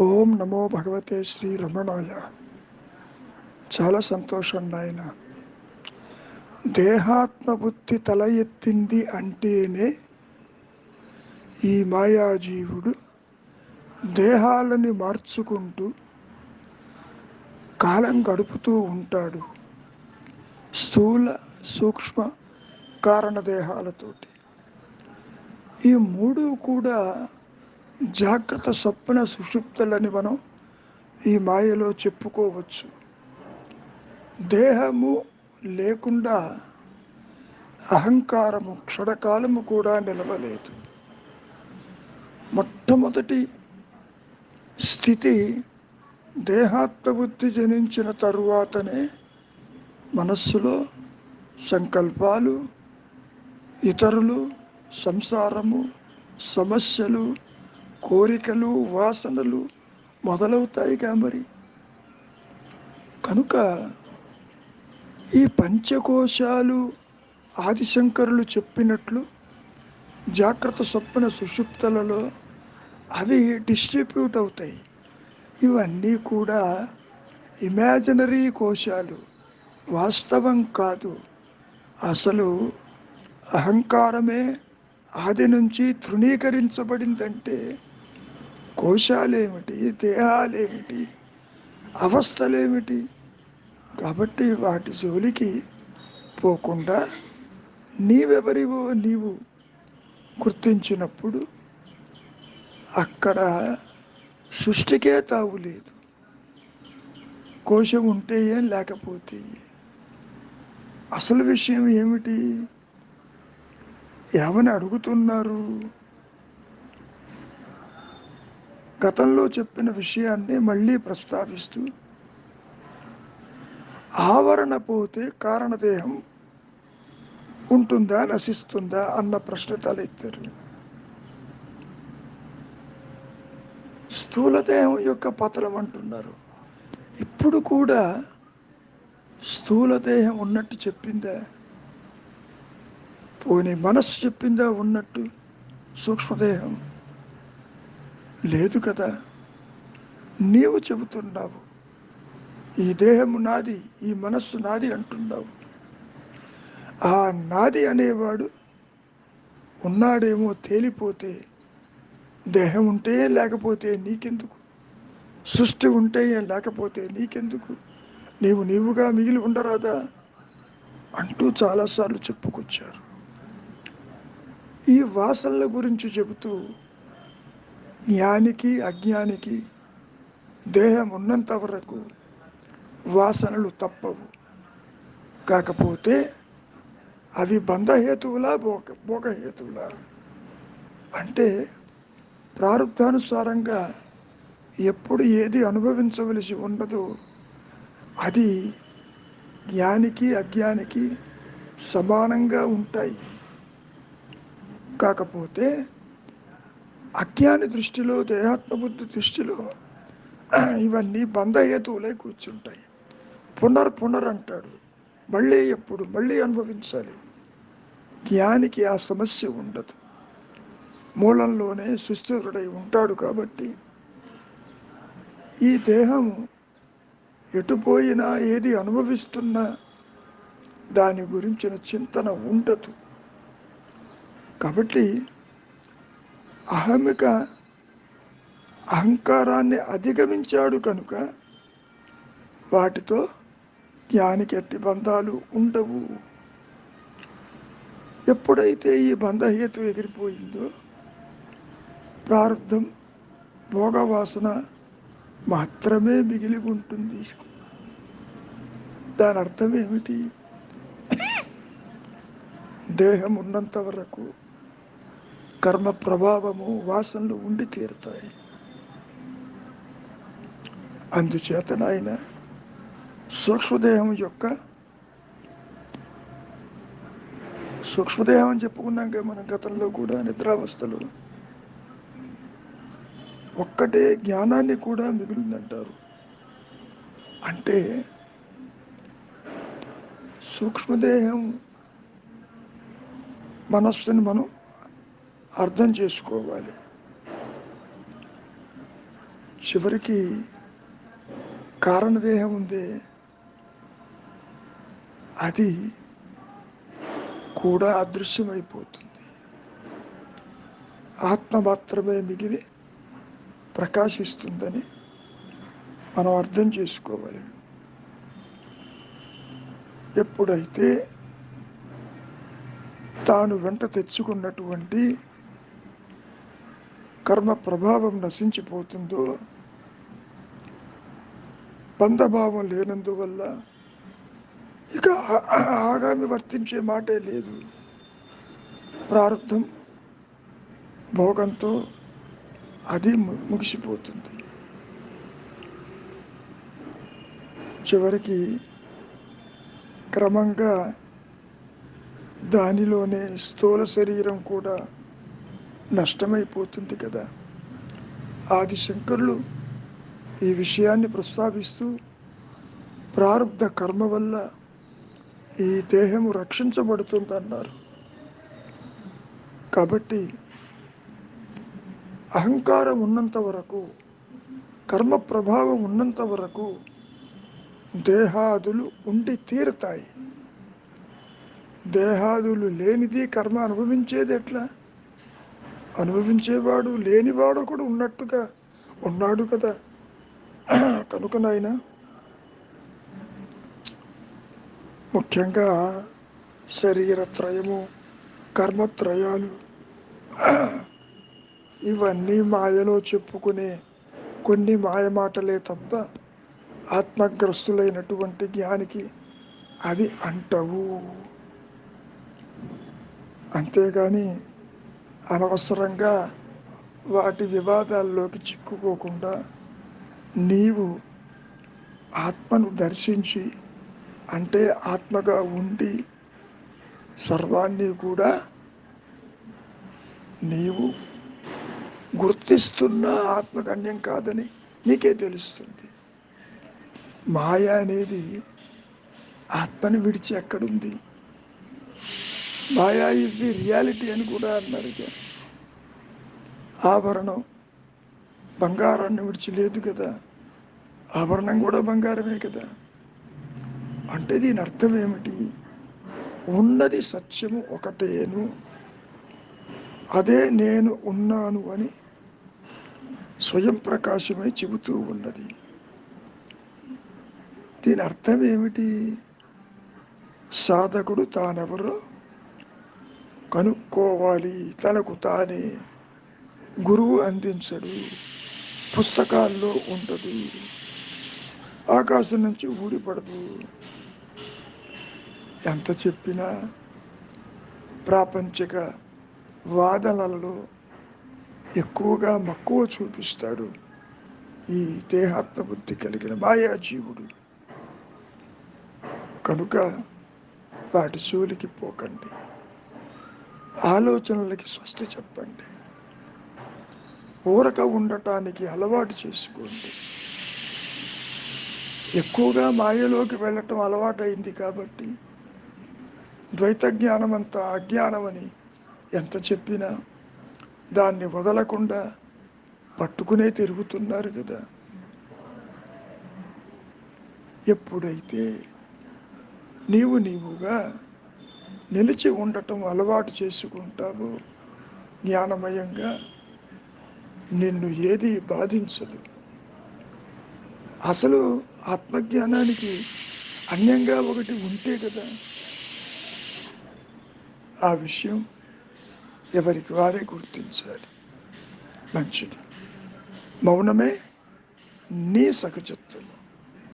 ఓం నమో భగవతే శ్రీ రమణాయ. చాలా సంతోషం నాయన. దేహాత్మబుద్ధి తల ఎత్తింది అంటేనే ఈ మాయాజీవుడు దేహాలని మార్చుకుంటూ కాలం గడుపుతూ ఉంటాడు. స్థూల సూక్ష్మ కారణ దేహాలతోటి ఈ మూడు కూడా జాగ్రత్త స్వప్న సుషుప్తులని మనం ఈ మాయలో చెప్పుకోవచ్చు. దేహము లేకుండా అహంకారము క్షణకాలము కూడా నిలవలేదు. మొట్టమొదటి స్థితి దేహాత్మబుద్ధి జనించిన తరువాతనే మనస్సులో సంకల్పాలు ఇతరులు సంసారము సమస్యలు కోరికలు వాసనలు మొదలవుతాయిగా మరి. కనుక ఈ పంచకోశాలు ఆదిశంకరులు చెప్పినట్లు జాగ్రత్త సొప్పున సుషుప్తలలో అవి డిస్ట్రిబ్యూట్ అవుతాయి. ఇవన్నీ కూడా ఇమాజినరీ కోశాలు. వాస్తవం కాదు. అసలు అహంకారమే ఆది నుంచి తృణీకరించబడిందంటే కోశాలేమిటి? దేహాలేమిటి? అవస్థలేమిటి? కాబట్టి వాటి జోలికి పోకుండా నీవెవరివో నీవు గుర్తించినప్పుడు అక్కడ సృష్టికే తావు లేదు. కోశం ఉంటే ఏం లేకపోతే అసలు విషయం ఏమిటి? ఏమని అడుగుతున్నారు? గతంలో చెప్పిన విషయాన్ని మళ్ళీ ప్రస్తావిస్తూ ఆవరణ పోతే కారణదేహం ఉంటుందా నశిస్తుందా అన్న ప్రశ్న తలెత్తారు. స్థూలదేహం యొక్క పతనం అంటున్నారు. ఇప్పుడు కూడా స్థూలదేహం ఉన్నట్టు చెప్పిందా? పోనీ మనస్సు చెప్పిందా ఉన్నట్టు సూక్ష్మదేహం? లేదు కదా? నీవు చెబుతున్నావు ఈ దేహము నాది ఈ మనస్సు నాది అంటున్నావు ఆ నాది అనేవాడు ఉన్నాడేమో తేలిపోతే దేహం ఉంటే లేకపోతే నీకెందుకు? సృష్టి ఉంటే లేకపోతే నీకెందుకు? నీవు నీవుగా మిగిలి ఉండరాదా? అంటూ చాలాసార్లు చెప్పుకొచ్చారు. ఈ వాసనల గురించి చెబుతూ జ్ఞానికి అజ్ఞానికి దేహం ఉన్నంత వరకు వాసనలు తప్పవు. కాకపోతే అవి బంధహేతువులా భోగ భోగహేతువులా అంటే ప్రారంభానుసారంగా ఎప్పుడు ఏది అనుభవించవలసి ఉండదో అది జ్ఞానికి అజ్ఞానికి సమానంగా ఉంటాయి. కాకపోతే అజ్ఞాని దృష్టిలో దేహాత్మబుద్ధి దృష్టిలో ఇవన్నీ బంధహేతువులై కూర్చుంటాయి. పునర్ పునర్ అంటాడు. మళ్ళీ ఎప్పుడు? మళ్ళీ అనుభవించాలి. జ్ఞానికి ఆ సమస్య ఉండదు. మూలంలోనే సుస్థిరుడై ఉంటాడు కాబట్టి ఈ దేహము ఎటుపోయినా ఏది అనుభవిస్తున్నా దాని గురించిన చింతన ఉండదు. కాబట్టి అహమిక అహంకారాన్ని అధిగమించాడు కనుక వాటితో జ్ఞానికి ఎట్టి బంధాలు ఉండవు. ఎప్పుడైతే ఈ బంధహేతు ఎగిరిపోయిందో ప్రారంధం భోగవాసన మాత్రమే మిగిలి ఉంటుంది. దాని అర్థం ఏమిటి? దేహం ఉన్నంత వరకు కర్మ ప్రభావము వాసనలు ఉండి తీరుతాయి. అందుచేత ఆయన సూక్ష్మదేహం యొక్క సూక్ష్మదేహం అని చెప్పుకున్నాక మనం గతంలో కూడా నిద్రావస్థలు. ఒక్కటే జ్ఞానాన్ని కూడా మిగిలిందంటారు. అంటే సూక్ష్మదేహం మనస్సుని మనం అర్థం చేసుకోవాలి. చివరికి కారణదేహం ఉంది. అది కూడా అదృశ్యమైపోతుంది. ఆత్మ మాత్రమే మిగిలి ప్రకాశిస్తుందని మనం అర్థం చేసుకోవాలి. ఎప్పుడైతే తాను వెంట తెచ్చుకున్నటువంటి కర్మ ప్రభావం నశించిపోతుందో బంధభావం లేనందువల్ల ఇక ఆగామి వర్తించే మాటే లేదు. ప్రారంధం భోగంతో అది ముగిసిపోతుంది. చివరికి క్రమంగా దానిలోనే స్థూల శరీరం కూడా నష్టమైపోతుంది కదా. ఆది శంకరులు ఈ విషయాన్ని ప్రస్తావిస్తూ ప్రారంధ కర్మ వల్ల ఈ దేహము రక్షించబడుతుందన్నారు. కాబట్టి అహంకారం ఉన్నంత వరకు కర్మ ప్రభావం ఉన్నంత వరకు దేహాదులు ఉండి తీరుతాయి. దేహాదులు లేనిది కర్మ అనుభవించేది ఎట్లా? అనుభవించేవాడు లేనివాడు కూడా ఉన్నట్టుగా ఉన్నాడు కదా. కనుక నాయన ముఖ్యంగా శరీరత్రయము కర్మత్రయాలు ఇవన్నీ మాయలో చెప్పుకునే కొన్ని మాయ మాటలే తప్ప ఆత్మగ్రస్తులైనటువంటి జ్ఞానికి అవి అంటవు. అంతేగాని అనవసరంగా వాటి వివాదాల్లోకి చిక్కుకోకుండా నీవు ఆత్మను దర్శించి అంటే ఆత్మగా ఉండి సర్వాన్ని కూడా నీవు గుర్తిస్తున్న ఆత్మగణ్యం కాదని నీకే తెలుస్తుంది. మాయ అనేది ఆత్మని విడిచి ఎక్కడుంది? మాయా ఇస్ ది రియాలిటీ అని కూడా అన్నారు ఆభరణం బంగారాన్ని విడిచి లేదు కదా. ఆభరణం కూడా బంగారమే కదా. అంటే దీని అర్థం ఏమిటి? ఉన్నది సత్యము ఒకటేను. అదే నేను ఉన్నాను అని స్వయం ప్రకాశమై చెబుతూ ఉన్నది. దీని అర్థం ఏమిటి? సాధకుడు తానెవరో కనుక్కోవాలి తనకు తానే. గురువు అందించడు పుస్తకాల్లో ఉండదు ఆకాశం నుంచి ఊడిపడదు. ఎంత చెప్పినా ప్రాపంచిక వాదనలలో ఎక్కువగా మక్కువ చూపిస్తాడు ఈ దేహాత్మ బుద్ధి కలిగిన మాయాజీవుడు. కనుక వాటి జోలికి పోకండి. ఆలోచనలకి స్వస్థ చెప్పండి. ఊరక ఉండటానికి అలవాటు చేసుకోండి. ఎక్కువగా మాయలోకి వెళ్ళటం అలవాటైంది కాబట్టి ద్వైత జ్ఞానం అంతా అజ్ఞానమని ఎంత చెప్పినా దాన్ని వదలకుండా పట్టుకునే తిరుగుతున్నారు కదా. ఎప్పుడైతే నీవు నీవుగా నిలిచి ఉండటం అలవాటు చేసుకుంటావు జ్ఞానమయంగా. నిన్ను ఏది బాధించదు. అసలు ఆత్మజ్ఞానానికి అన్యంగా ఒకటి ఉంటే కదా ఆ విషయం ఎవరికి వారే గుర్తించాలి. మంచిది. మౌనమే నీ సహజత్వం